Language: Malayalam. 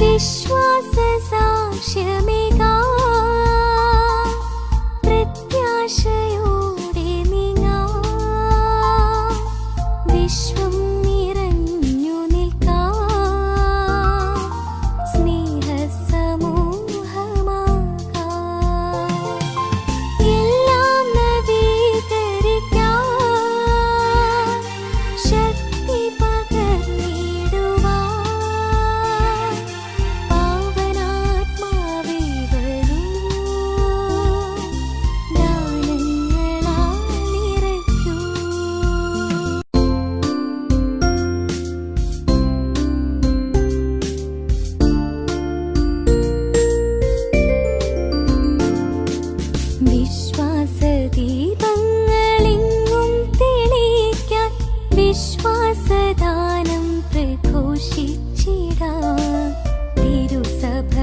വിശ്വാസ സാക്ഷ്യമേകാ പ്രത്യാശയോടെ നീങ്ങാ. വിശ്വം ദീപങ്ങളിങ്ങും തെളിയിക്കാൻ വിശ്വാസദാനം പ്രഘോഷിച്ചിട. തിരുസഭ